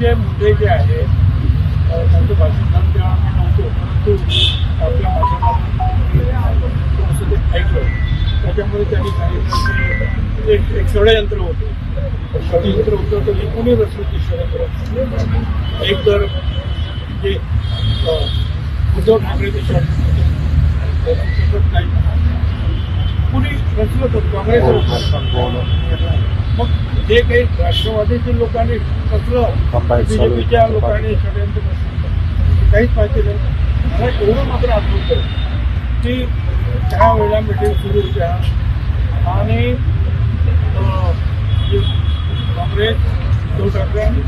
जे मुद्दे जे आहेत त्यांचं भाषण झालं तेव्हा नव्हतो परंतु आपल्या माध्यमातून ऐकलं. त्याच्यामुळे त्यांनी सांगितलं की एक एक षडयंत्र होतं. षडयंत्र होतं तर एकूणही रचलं ते षडयंत्र एक तर जे उद्धव ठाकरे षडयंत्र त्याचं नाही कुणी रचलं तर काँग्रेस. जे काही राष्ट्रवादीच्या लोकांनी रचलं बीजेपीच्या लोकांनी षडयंत्र काहीच माहिती नाही. मला एवढं मात्र आठवतं की त्या वेळेला मिटिंग सुरू होत्या. आणि काँग्रेस उद्धव ठाकरे आणि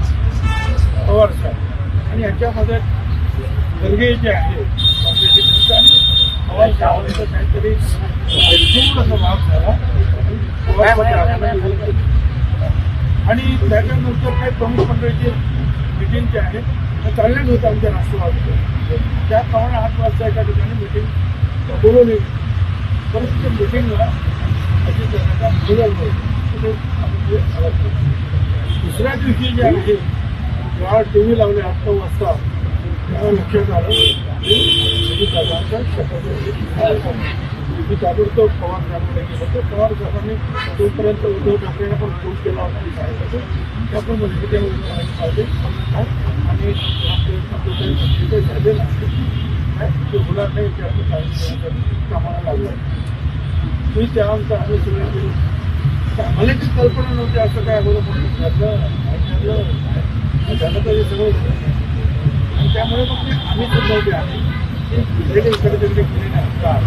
पवार साहेब. आणि याच्यामध्ये गर्गे जे आहे काँग्रेसचे नेते आणि पवार साहेबांचा काहीतरी भाग झाला पवार साहेबांना विरोध केला. आणि त्याच्यानंतर काही प्रमुख मंडळीची मिटिंग जी आहे ते चाललेच होतं आमच्या राष्ट्रवादीचं त्याप्रमाणे आठ वाजता एका ठिकाणी मिटिंग बोलवली. परंतु त्या मिटिंगला अजित दुसऱ्या दिवशी जे आहे जेव्हा टी व्ही लावले आठ नऊ वाजता. तेव्हा लक्षात आलं अजित दादांचा शपथ मी ताबडतोब पवार साहेबांकडे गेलो तर पवार साहेबांनी तोपर्यंत उद्धव ठाकरेंना पण फोन केला होता की साहेबांचं पण म्हणजे त्या पाहिजे आणि आपले तिथे झालेलं ते होणार नाही ते आपण काही कामाला लागलं मी त्यानंतर आम्ही सगळे गेलो. तर आम्हाला ती कल्पना नव्हती असं काय अगोदर म्हणून. घातलं घातलं झालं तर हे सगळं आणि त्यामुळे मग आम्ही सुद्धा आम्ही आहे ते गेलेले इकडे तिकडे गेलेले आमदार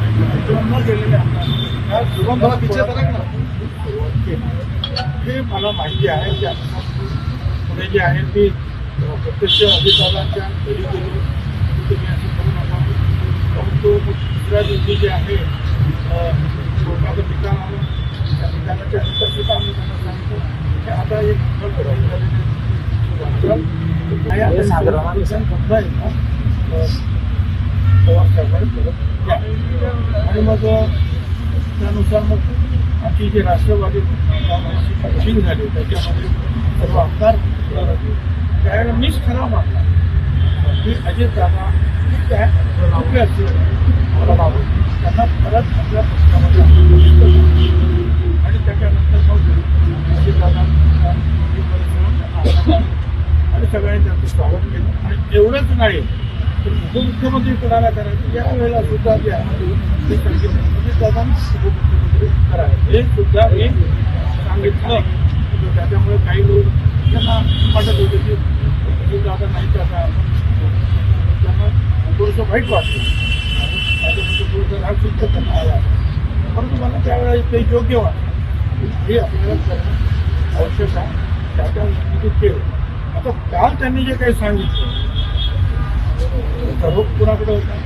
किंवा न गेलेले आमदार त्या सुगम हे मला माहिती आहे की आता पुणे जे आहे ती प्रत्यक्ष अधिकाऱ्यांच्या घरी गेलो की तुम्ही असं करू नका परंतु दुसऱ्या दिवशी जे आहे अं, कोर्टाचं ठिकाण आलं त्या ठिकाणाच्या नंतर सुद्धा आम्ही त्यांना सांगितलं की आता एक फळ करायचं झालेलं आहे. आणि आता साधारण ठिकाण बंद आहे ना आणि मग त्यानुसार मग आमची जे राष्ट्रवादी काँग्रेसची झाली त्याच्यामध्ये सर्व आमदार त्यावेळेला मीच खरा मानला की अजित दादा त्या कुठले मला बाबू त्यांना परत आपल्या पक्षामध्ये आणि त्याच्यानंतर मग अजित दादा आणि सगळ्यांनी त्यांचं स्वागत केलं. आणि एवढंच नाही उपमुख्यमंत्री कोणाला करायचं? या वेळेला सुद्धा जे आहे ते उपमुख्यमंत्री हे सुद्धा मी सांगितलं. त्याच्यामुळे काही लोक त्यांना वाटत होते की अजित दादा नाही तर आता त्यांना थोडंसं वाईट वाटलं त्याच्यामध्ये थोडंसं राग सुद्धा त्यांना आला. परंतु मला त्यावेळेला ते योग्य वाटलं. हे आपल्याला करणं आवश्यक आहे. त्याच्या केलं आता काल त्यांनी जे काही सांगितलं रोग कुणाकडे होता?